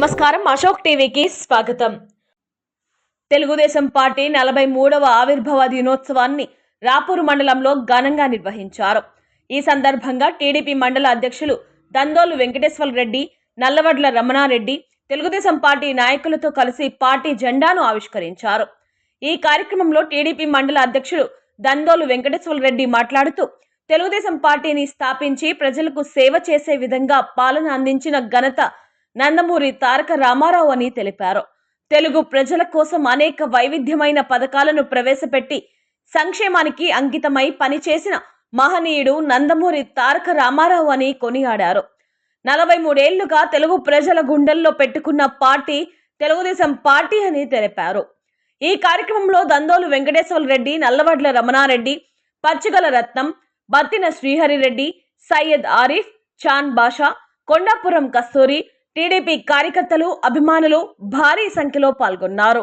నమస్కారం. అశోక్ టీవీకి స్వాగతం. తెలుగుదేశం పార్టీ నలభై మూడవ ఆవిర్భావ దినోత్సవాన్ని రాపూరు మండలంలో ఘనంగా నిర్వహించారు. ఈ సందర్భంగా టీడీపీ మండల అధ్యక్షులు దందోలు వెంకటేశ్వర రెడ్డి నల్లవడ్ల రమణారెడ్డి తెలుగుదేశం పార్టీ నాయకులతో కలిసి పార్టీ జెండాను ఆవిష్కరించారు. ఈ కార్యక్రమంలో టీడీపీ మండల అధ్యక్షులు దందోలు వెంకటేశ్వర రెడ్డి మాట్లాడుతూ తెలుగుదేశం పార్టీని స్థాపించి ప్రజలకు సేవ చేసే విధంగా పాలన అందించిన ఘనత నందమూరి తారక రామారావు అని తెలిపారు. తెలుగు ప్రజల కోసం అనేక వైవిధ్యమైన పథకాలను ప్రవేశపెట్టి సంక్షేమానికి అంకితమై పనిచేసిన మహనీయుడు నందమూరి తారక రామారావు అని కొనియాడారు. నలభై మూడేళ్ళుగా తెలుగు ప్రజల గుండెల్లో పెట్టుకున్న పార్టీ తెలుగుదేశం పార్టీ అని తెలిపారు. ఈ కార్యక్రమంలో దందోలు వెంకటేశ్వర రెడ్డి నల్లవడ్ల రమణారెడ్డి పచ్చిగల రత్నం బత్తిన శ్రీహరిరెడ్డి సయ్యద్ ఆరిఫ్ చాన్ బాషా కొండాపురం కస్తూరి టీడీపీ కార్యకర్తలు అభిమానులు భారీ సంఖ్యలో పాల్గొన్నారు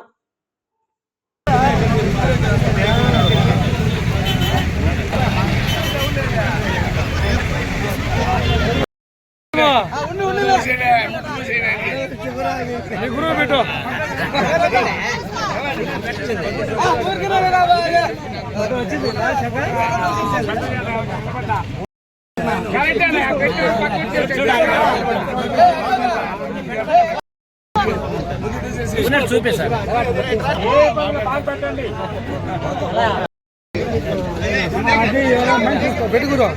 గురువు పెట్టు చూపేశారు పెట్టుకురు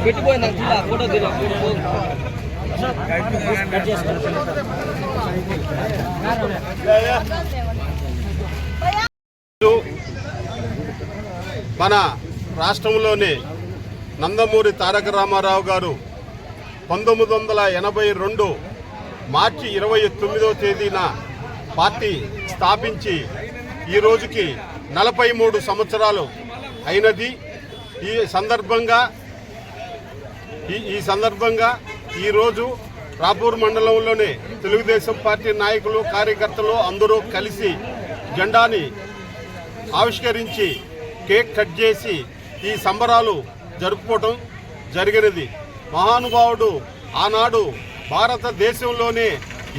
పెట్టిపోయింది ఫోటో మన రాష్ట్రంలోని నందమూరి తారక రామారావు గారు పంతొమ్మిది వందల ఎనభై రెండు మార్చి ఇరవై తొమ్మిదవ తేదీన పార్టీ స్థాపించి ఈ రోజుకి నలభై మూడు సంవత్సరాలు అయినది. ఈ సందర్భంగా ఈ ఈ సందర్భంగా ఈరోజు రాపూర్ మండలంలోనే తెలుగుదేశం పార్టీ నాయకులు కార్యకర్తలు అందరూ కలిసి జెండాని ఆవిష్కరించి కేక్ కట్ చేసి ఈ సంబరాలు జరుపుకోవటం జరిగినది. మహానుభావుడు ఆనాడు భారతదేశంలోనే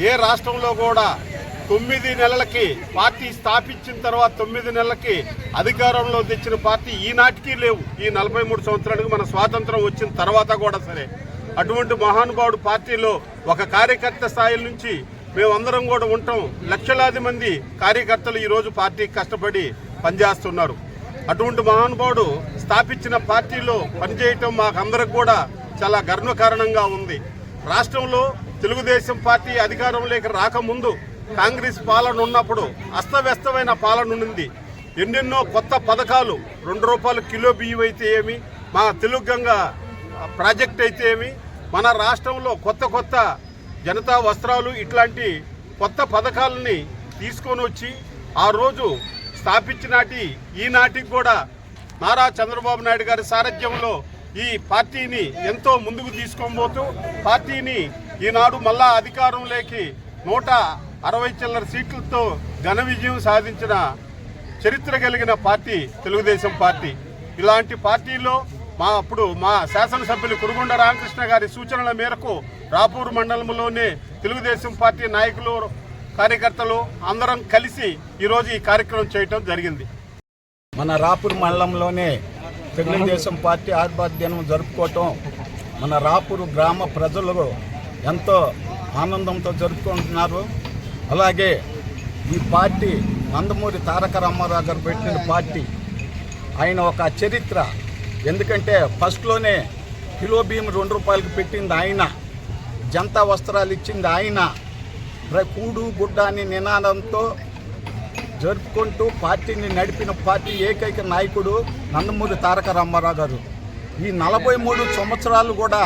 ఏ రాష్ట్రంలో కూడా తొమ్మిది నెలలకి పార్టీ స్థాపించిన తర్వాత తొమ్మిది నెలలకి అధికారంలో తెచ్చిన పార్టీ ఈనాటికి లేవు. ఈ నలభై మూడు సంవత్సరాలకు మన స్వాతంత్రం వచ్చిన తర్వాత కూడా సరే. అటువంటి మహానుభావుడు పార్టీలో ఒక కార్యకర్త స్థాయి నుంచి మేమందరం కూడా ఉంటాం. లక్షలాది మంది కార్యకర్తలు ఈరోజు పార్టీకి కష్టపడి పనిచేస్తున్నారు. అటువంటి మహానుభావుడు స్థాపించిన పార్టీలో పనిచేయటం మాకందరికి కూడా చాలా గర్వకారణంగా ఉంది. రాష్ట్రంలో తెలుగుదేశం పార్టీ అధికారంలోకి రాకముందు కాంగ్రెస్ పాలన ఉన్నప్పుడు అస్తవ్యస్తమైన పాలన ఉన్నింది. ఎన్నెన్నో కొత్త పథకాలు రెండు రూపాయలు కిలో బియ్యం అయితే ఏమి మా తెలుగు గంగ ప్రాజెక్ట్ అయితే ఏమి మన రాష్ట్రంలో కొత్త కొత్త జనతా వస్త్రాలు ఇట్లాంటి కొత్త పథకాలని తీసుకొని వచ్చి ఆ రోజు స్థాపించినాటి ఈనాటికి కూడా నారా చంద్రబాబు నాయుడు గారి సారథ్యంలో ఈ పార్టీని ఎంతో ముందుకు తీసుకోబోతూ పార్టీని ఈనాడు మళ్ళా అధికారంలోకి నూట అరవై చిల్లర సీట్లతో ఘన విజయం సాధించిన చరిత్ర కలిగిన పార్టీ తెలుగుదేశం పార్టీ. ఇలాంటి పార్టీలో మా అప్పుడు మా శాసనసభ్యులు కురుగొండ రామకృష్ణ గారి సూచనల మేరకు రాపూర్ మండలంలోనే తెలుగుదేశం పార్టీ నాయకులు కార్యకర్తలు అందరం కలిసి ఈరోజు ఈ కార్యక్రమం చేయటం జరిగింది. మన రాపూర్ మండలంలోనే తెలుగుదేశం పార్టీ ఆవిర్భావ జరుపుకోవటం మన రాపూరు గ్రామ ప్రజలు ఎంతో ఆనందంతో జరుపుకుంటున్నారు. అలాగే ఈ పార్టీ నందమూరి తారక రామారావు గారు పెట్టిన పార్టీ ఆయన ఒక చరిత్ర. ఎందుకంటే ఫస్ట్లోనే కిలో బియ్యం రెండు రూపాయలకు పెట్టింది ఆయన. జనతా వస్త్రాలు ఇచ్చింది ఆయన. కూడు గుడ్డ అని నినాదంతో జరుపుకుంటూ పార్టీని నడిపిన పార్టీ ఏకైక నాయకుడు నందమూరి తారక రామారావు గారు. ఈ నలభై మూడు సంవత్సరాలు కూడా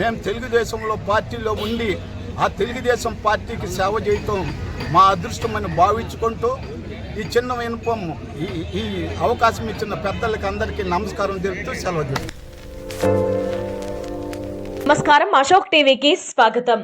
మేము తెలుగుదేశంలో పార్టీలో ఉండి ఆ తెలుగుదేశం పార్టీకి సేవ చేయటం మా అదృష్టమని భావించుకుంటూ ఈ చిన్న వినపం ఈ ఈ అవకాశం ఇచ్చిన పెద్దలకి అందరికీ నమస్కారం తెలుపుతూ సెలవు నమస్కారం. అశోక్ టీవీకి స్వాగతం.